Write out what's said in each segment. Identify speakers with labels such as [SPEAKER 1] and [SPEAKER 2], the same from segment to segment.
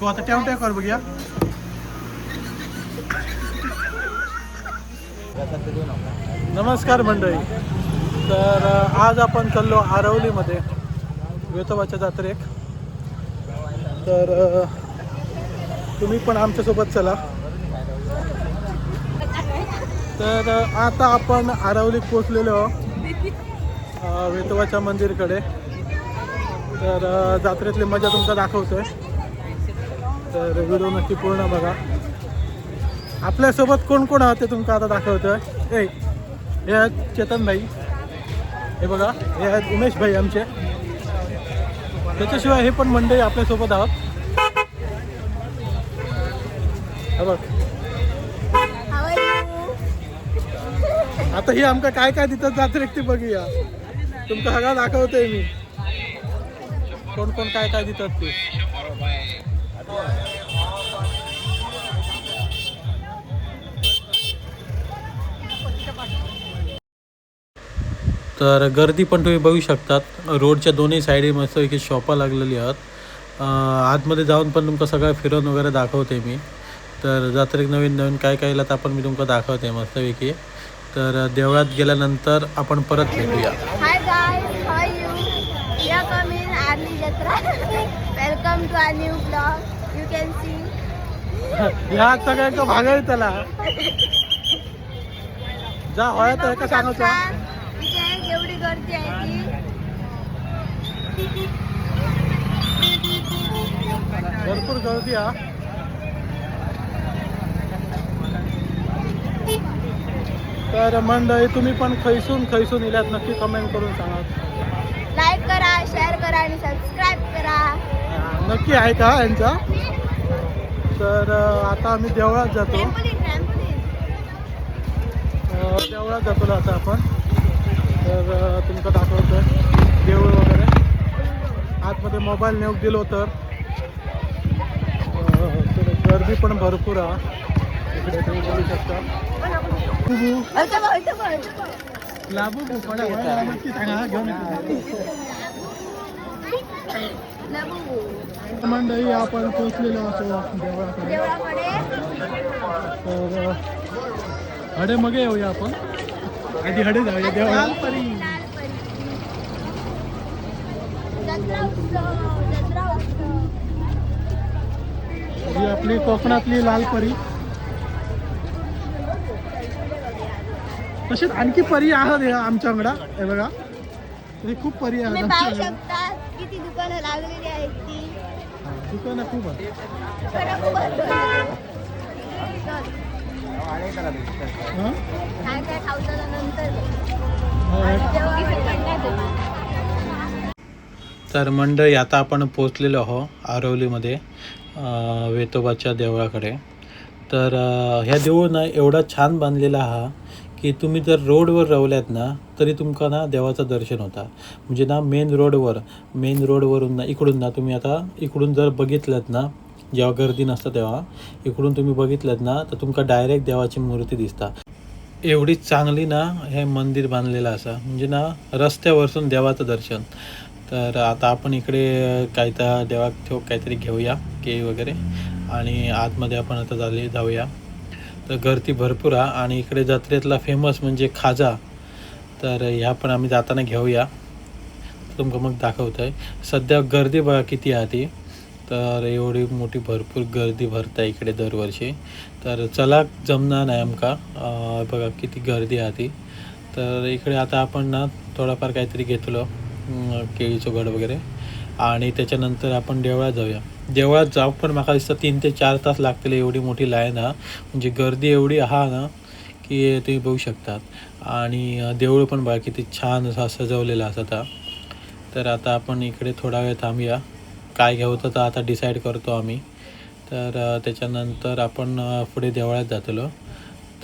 [SPEAKER 1] तू आता ठेव कर बघूया. नमस्कार मंडळी. तर आज आपण चाललो आरवलीमध्ये वेतोबाच्या जत्रेक. तर तुम्ही पण आमच्यासोबत चला. तर आता आपण आरवलीत पोचलेलो आहोत, वेतोबाच्या मंदिरकडे. तर जात्रेतली जत्रेतली मजा तुमचा दाखवतोय. तर व्हिडिओ नक्की पूर्ण बघा. आपल्यासोबत कोण कोण आहात ते तुमका आता दाखवतोय. ए हे आहेत चेतन भाई हे बघा हे आहेत उमेश भाई आमचे. त्याच्याशिवाय हे पण मंडळी आपल्यासोबत आहोत. बघ. आता ही आमका काय काय देतात जात्रे ती बघूया. तुमका सगळा दाखवतोय मी. कोण कोण काय काय देतात ते. तर गर्दी पण तुम्ही बघू शकतात. रोडच्या दोन्ही साईडी मस्तपैकी शॉपा लागलेली आहेत. आतमध्ये जाऊन पण तुमका सगळं फिरवून वगैरे दाखवते मी. तर जत्रेक नवीन नवीन काय काय येला आपण मी तुमका दाखवते मस्तपैकी तर देवळात गेल्यानंतर आपण परत भेटूया.
[SPEAKER 2] Welcome to how new blog
[SPEAKER 1] ह्या सगळ्यांका भागाय त्याला. जा होया तर का सांगायचं
[SPEAKER 2] इथे केवढी गर्दी आहे ती
[SPEAKER 1] भरपूर गर्दी हा तर मंडळी तुम्ही पण खैसून खैसून इल्यात. नक्की कमेंट करून सांगा.
[SPEAKER 2] लाईक करा शेअर करा आणि सबस्क्राईब करा.
[SPEAKER 1] नक्की आहे का यांचा? तर आता आम्ही देवळात जातो. देवळात जातो आता आपण. तर तुमचं दाखवतोय. देऊळ वगैरे. आतमध्ये मोबाईल नेऊक दिलो तर. गर्दी पण भरपूर आहे. इकडे तुम्ही बघू शकता. बुबू,
[SPEAKER 2] इथं बघ, इथं बघ, इथं बघ.
[SPEAKER 1] लाबू भोपळा आहे. नक्की सांगा घेऊन येतो
[SPEAKER 2] लबू.
[SPEAKER 1] मंडळी आपण पोहोचलेलो असो देवळाकडे. हडे मगे येऊया आपण. आधी हडे जाऊया देवळा ही आपली कोकणातली लाल परी. तसेच आणखी परी आहेत या आमच्याकडं. हे बघा. खूप परी आहेत. आमच्याकडं.
[SPEAKER 2] किती दुकानं लागलेली आहेत ती?
[SPEAKER 1] दुकानं खूप हा?
[SPEAKER 2] काय काय खाऊ नंतर.
[SPEAKER 1] तर मंडळी आता आपण पोचलेलो आहो आरवलीमध्ये वेतोबाच्या देवळाकडे. तर ह्या देऊळ ना एवढा छान बांधलेला हा की तुम्ही जर रोडवर रावल्यात ना तरी तुमका ना देवाचं दर्शन होता. म्हणजे ना मेन रोडवर मेन रोडवरून ना इकडून ना तुम्ही आता इकडून जर बघितलं ना जेव्हा गर्दी नसता तेव्हा इकडून तुम्ही बघितलं ना तर तुमका डायरेक्ट देवाची मूर्ती दिसता. एवढी चांगली ना हे मंदिर बांधलेलं असं. म्हणजे ना रस्त्यावरसून देवाचं दर्शन. तर आता आपण इकडे काही तर देवा ठेव काहीतरी घेऊया केळी वगैरे. आणि आतमध्ये आपण आता झाले जाऊया. तर गर्दी भरपूर आहे. आणि इकडे जत्रेतला फेमस म्हणजे खाजा. तर ह्या पण आम्ही जाताना घेऊया. तुमका मग दाखवतो आहे सध्या गर्दी बघा किती आहे ती. तर एवढी मोठी भरपूर गर्दी भरता इकडे दरवर्षी. तर चला जमणार नाही आमका. बघा किती गर्दी आहे ती. तर इकडे आता आपण ना थोडाफार काहीतरी घेतलो. केळीचं गड वगैरे. आणि त्याच्यानंतर आपण देवळात जाऊया. देवळात जाऊ पण म्हाका दिसतं तीन ते चार तास लागतले एवढी मोठी लाईन हा. म्हणजे गर्दी एवढी हा ना की तुम्ही बघू शकतात. आणि देवळ देऊळ पण बघा किती छान असा सजवलेला असं आता. तर आता आपण इकडे थोडा वेळ थांबूया. काय घ्यावं तर आता डिसाईड करतो आम्ही. तर त्याच्यानंतर आपण पुढे देवळात जातलो.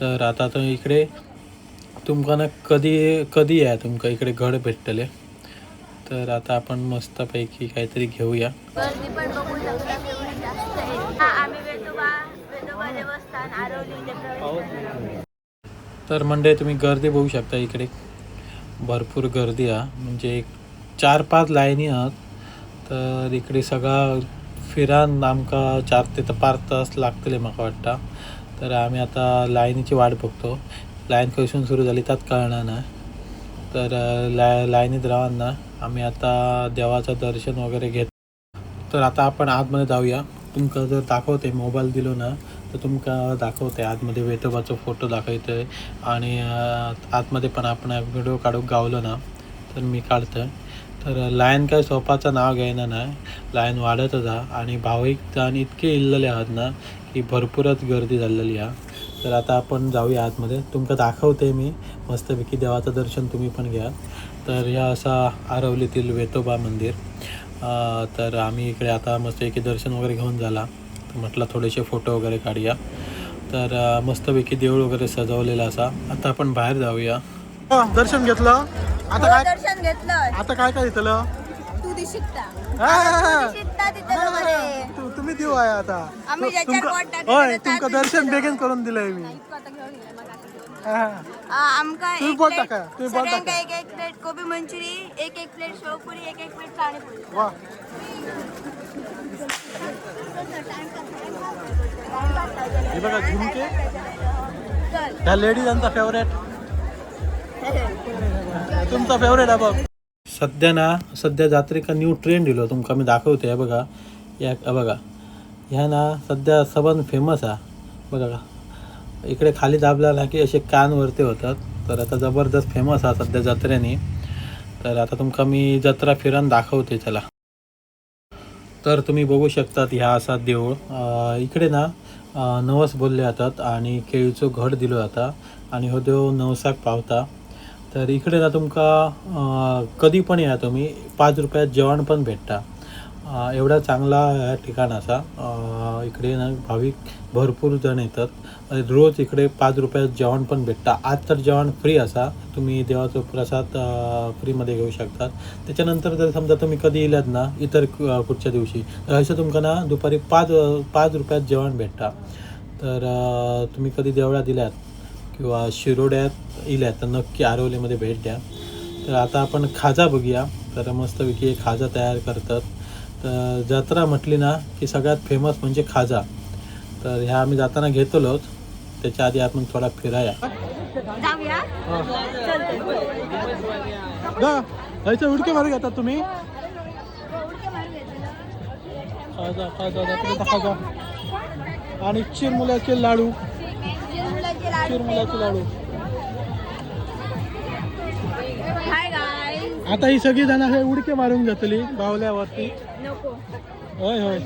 [SPEAKER 1] तर आता तर इकडे तुमकां ना कधी कधी आहे तुमका इकडे घड भेटतले? तर आता आपण मस्तपैकी काहीतरी घेऊया.
[SPEAKER 2] हा.
[SPEAKER 1] तर मंडळी तुम्ही गर्दी बघू शकता इकडे. भरपूर गर्दी आहे. म्हणजे एक चार पाच लाईनी आहात. तर इकडे सगळा फिरान आमकां चार ते पाच तास लागतले म्हाका वाटता. तर आम्ही आता लायनीची वाट बघतो. लाईन खंयसून सुरू झाली त्यात कळणार ना तर लाय लायनीत राहून ना आम्ही आता देवाचं दर्शन वगैरे घेत तर आता आपण आतमध्ये जाऊया. तुमका जर दाखवते मोबाईल दिलो ना तर तुमका दाखवते आतमध्ये वेतोबाचो फोटो दाखवतोय. आणि आतमध्ये पण आपण व्हिडिओ काढूक गावलो ना तर मी काढतं तर लायन काय सोपाचं नाव घ्यायना ना लायन वाढतच हा आणि भाविक आणि इतके इल्लेले आहात ना की भरपूरच गर्दी झालेली हा तर आता आपण जाऊया आतमध्ये. तुमका दाखवते मी. मस्तपैकी देवाचं दर्शन तुम्ही पण घ्या. तर ह्या असा आरवलीतील वेतोबा मंदिर. अ, तर आम्ही इकडे आता मस्तपैकी दर्शन वगैरे घेऊन झाला. तर म्हटलं थोडेसे फोटो वगैरे काढूया. तर मस्तपैकी देऊळ वगैरे सजवलेलं असा. आता आपण बाहेर जाऊया. दर्शन घेतलं? आता
[SPEAKER 2] हो, दर्शन घेतलं.
[SPEAKER 1] आता काय काय घेतलं
[SPEAKER 2] तू दिशिकता.
[SPEAKER 1] आ,
[SPEAKER 2] दिशिकता तिथं मध्ये
[SPEAKER 1] तु- तुम्ही देऊ आहे आता. तुमका- दर्शन. बेगीन करून दिलंय मी.
[SPEAKER 2] आमका
[SPEAKER 1] तुम्ही
[SPEAKER 2] एक
[SPEAKER 1] तुम्ही
[SPEAKER 2] सगळ्यांका. एक एक प्लेट कोबी मंचुरी एक एक प्लेट शेवपुरी एक एक प्लेट पाणीपुरी.
[SPEAKER 1] वा. हे बघा झुमके.
[SPEAKER 2] चल
[SPEAKER 1] ह्या लेडीजांचा फेवरेट तुमचा फेवरेट आहे बघ. सध्या ना सध्या जात्रेका न्यू ट्रेंड दिलो तुमका मी दाखवते हे बघा. या हे बघा. ह्या ना सध्या सबंध फेमस हा. बघा. इकडे खाली दाबला ना की असे कानवरती होतात. तर आता जबरदस्त फेमस हा सध्या जत्रेने. तर आता तुमका मी जत्रा फिरन दाखवते चला. तर तुम्ही बघू शकतात ह्या असा देऊळ. इकडे ना नवस बोलले जातात आणि केळीचो घड दिलो जाता आणि हो देव नवसाक पावता. तर इकडे ना तुमका कधी पण या तुम्ही पाच रुपयात जेवण पण भेटता. एवढा चांगला ह्या ठिकाण असा. इकडे ना भाविक भरपूर जण येतात. रोज इकडे पाच रुपयात जेवण पण भेटतं आज तर जेवण फ्री असा. तुम्ही देवाचा प्रसाद फ्रीमध्ये घेऊ शकतात. त्याच्यानंतर जर समजा तुम्ही कधी येलात ना इतर कुठच्या दिवशी तर असं तुमका ना दुपारी पाच पाच रुपयात जेवण भेटता. तर तुम्ही कधी देवळा दिल्यात किंवा शिरोड्यात इल्यात तर नक्की आरवलीमध्ये भेट द्या. तर आता आपण खाजा बघूया. तर मस्तपैकी खाजा तयार करतात. तर जत्रा म्हटली ना की सगळ्यात फेमस म्हणजे खाजा. तर ह्या आम्ही जाताना घेतलोच त्याच्या आधी आपण थोडा फिराया.
[SPEAKER 2] जाऊया.
[SPEAKER 1] जायचं उडके मारू घेतात तुम्ही? खाजा आणि चिरमुल्याचे लाडू.
[SPEAKER 2] चिरमुल्याचे लाडू.
[SPEAKER 1] आता ही सगळी जण हे उडके मारून जातली बावल्यावरती. होय होय.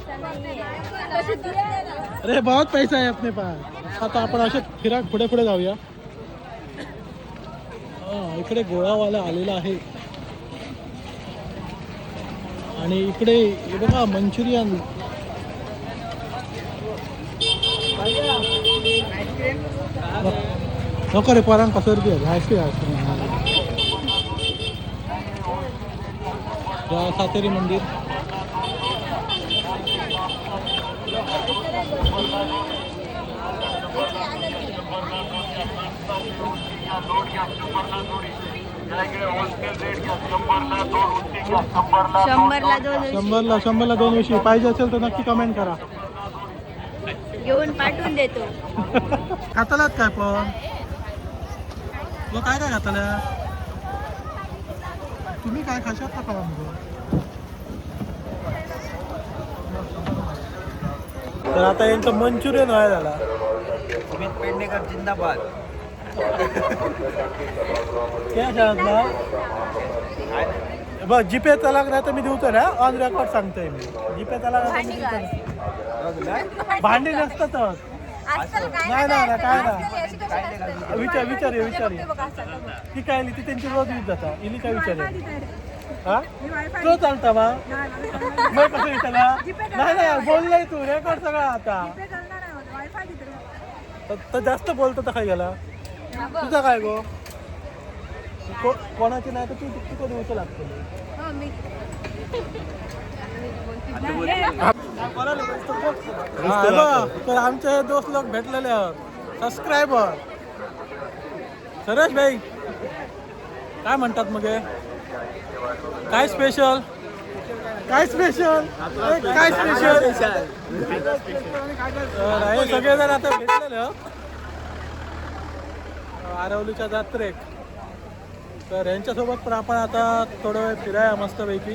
[SPEAKER 1] अरे बहुत पैसा आहे अपने पास. आता आपण असे फिरा पुढे पुढे जाऊया. हा, इकडे गोळावाला आलेला आहे. आणि इकडे बघा मंचुरियन. नको रे पोरांक कसं दे आईस्क्रीम आईस्क्रीम सातेरी मंदिर.
[SPEAKER 2] शंभरला दोन
[SPEAKER 1] शंभरला शंभरला दोन विषयी पाहिजे असेल तर नक्की कमेंट करा.
[SPEAKER 2] घेऊन पाठवून देतो.
[SPEAKER 1] खातालात काय पण? तुला काय काय खाताल्या तुम्ही काय खाशात का खावा तर आता यांचं मंचुरियन व्हायला झाला
[SPEAKER 3] अमित पेडणेकर जिंदाबाद.
[SPEAKER 1] त्या शाळेतला बघ जीपे तलाक नाही तर मी देऊतो ना. ऑन रेकॉर्ड सांगतोय मी. जीपे तलाक ना. भांडी
[SPEAKER 2] काय
[SPEAKER 1] नाही नाही नाही, काय
[SPEAKER 2] असतात?
[SPEAKER 1] विचार विचार ये, विचार. ती काय आली ती त्यांची रोज यूज जाता. इली काय विचार हा? तो चालता बा. मग कसं विचारला? नाही नाही बोललाय तू रेकॉर्ड सगळा आता. तर- जास्त बोलतो तर काय गेला तुझा काय गो? को- कोणाची नाही तर तू तू कधी उचल लागतो
[SPEAKER 2] हो,
[SPEAKER 1] तर आमचे दोस्त लोक भेटलेले आहोत. सबस्क्रायबर सरेश भाई काय म्हणतात मग काय स्पेशल काय स्पेशल काय स्पेशल हे सगळेजण आता भेटलेले हो. आरवलीच्या जत्रेक तर यांच्यासोबत पण आपण आता थोडं वेळ फिराया मस्तपैकी.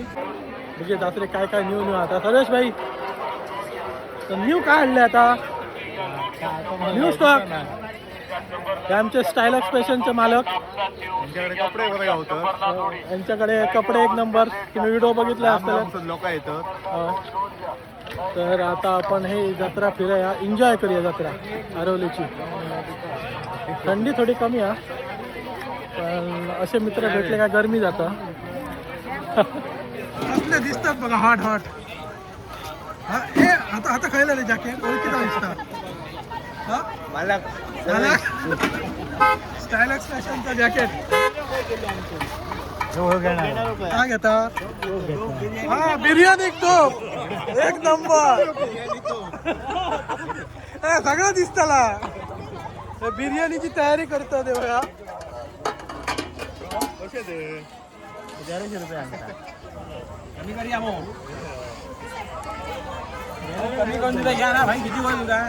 [SPEAKER 1] म्हणजे जात्रेक काय काय न्यू न्यू आता. सरेश भाई तर न्यू काय आणले आता? न्यू स्टॉक हे आमचे स्टाईल एक्सप्रेशनचे मालक.
[SPEAKER 4] त्यांच्याकडे कपडे बघा होतं.
[SPEAKER 1] यांच्याकडे कपडे एक नंबर तुम्ही व्हिडिओ बघितला असतील
[SPEAKER 4] लोक येतात
[SPEAKER 1] हो. तर आता आपण हे जत्रा फिराया. एन्जॉय करूया जत्रा आरवलीची थंडी थोडी कमी आहे पण असे मित्र भेटले का गरमी जातं. कसले दिसतात बघा हॉट हॉट. हा आता आता खायला रे जॅकेट ओळखीचा दिसतात हा?
[SPEAKER 3] मला
[SPEAKER 1] स्टाईल एक्सप्रेशनचा जॅकेट काय घेता. हा बिर्याणी तो एक नंबर. ए, सगळं दिसताला बिर्याणीची तयारी करतो देवळा
[SPEAKER 3] कमी करून दिला घ्या ना भाई किती बोलू का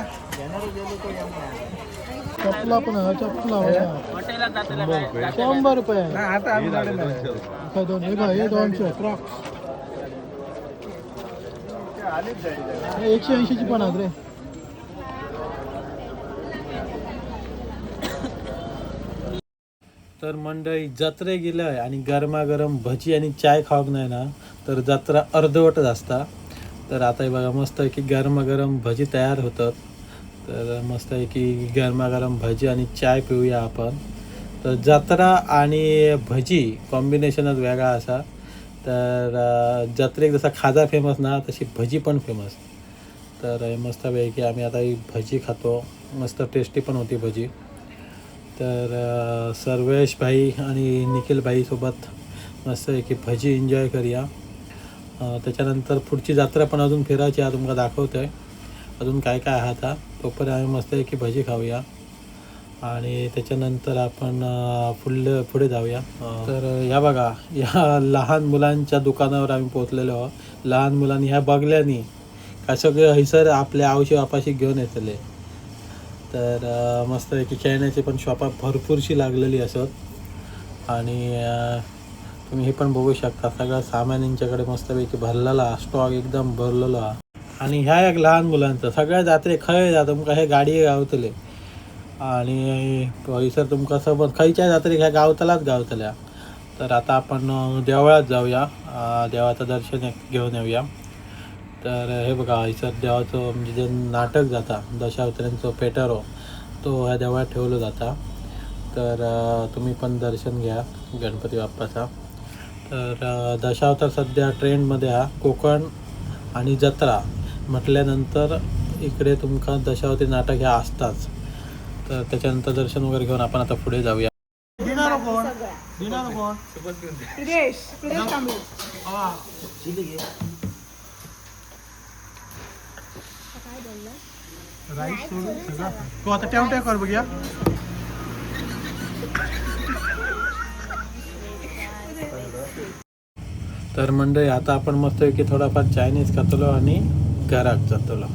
[SPEAKER 1] चपला पण आहे चपला
[SPEAKER 3] हॉटेलात जाताना काय
[SPEAKER 1] शंभर रुपये.
[SPEAKER 3] आता आम्ही
[SPEAKER 1] काय दोन हे बघ, हे दोनशे. क्रॉक्स हे एकशे ऐंशीची पण आहेत रे. तर मंडळी जत्रे गेलं आणि गरमागरम भजी आणि चाय खावक नाही ना तर जत्रा अर्धवटच असता. तर आता हे बघा मस्त की गरमागरम भजी तयार होतात. तर मस्त आहे की गरमागरम भजी आणि चाय पिऊया आपण. तर जत्रा आणि भजी कॉम्बिनेशनच वेगळा असा. तर जत्रेक जसा खाजा फेमस ना तशी भजी पण फेमस तर मस्तपैकी आम्ही आता ही भजी खातो. मस्त टेस्टी पण होती भजी. तर सर्वेश भाई आणि निखिल भाईसोबत मस्त आहे की भजी एन्जॉय करूया. त्याच्यानंतर पुढची जत्रा पण अजून फिरायची आहे तुम्हाला दाखवतो आहे अजून काय काय आहे आता? तोपर्यंत आम्ही मस्त आहे की भजी खाऊया. आणि त्याच्यानंतर आपण पुढलं पुढे जाऊया. तर या बघा या लहान मुलांच्या दुकानावर आम्ही पोचलेलो आहोत. लहान मुलांनी ह्या बघल्यानी का सगळे हैसर आपल्या आवशी वापाशी घेऊन येतले. तर अं, मस्तपैकी खेळण्याची पण शॉपा भरपूरशी लागलेली असत. आणि तुम्ही हे पण बघू शकता. सगळं सामान यांच्याकडे मस्तपैकी भरलेला स्टॉक एकदम भरलेला आणि ह्या एक लहान मुलांचं सगळ्या जात्रे खंय जा तुमका हे गाडी गावतले. आणि पैसर तुमका सबंध खंयच्या जात्रेक ह्या गावतलाच गावतल्या? तर आता आपण देवळात जाऊया. देवाचं दर्शन घेऊन येऊया. तर हे बघा हयसर देवाचं म्हणजे जे नाटक जाता दशावतऱ्यांचो पेटरो तो ह्या देवळात ठेवलं जाता. तर तुम्ही पण दर्शन घ्या गणपती बाप्पाचा. तर दशावतार सध्या ट्रेंडमध्ये हा. कोकण आणि जत्रा म्हटल्यानंतर इकडे तुमका दशावती नाटक ह्या असताच. तर त्याच्यानंतर दर्शन वगैरे घेऊन आपण आता पुढे जाऊया. तू आता टेव टेव कर बघूया. तर मंडळी आता आपण मस्त की थोडाफार चायनीज खातलो आणि घरात जातलो.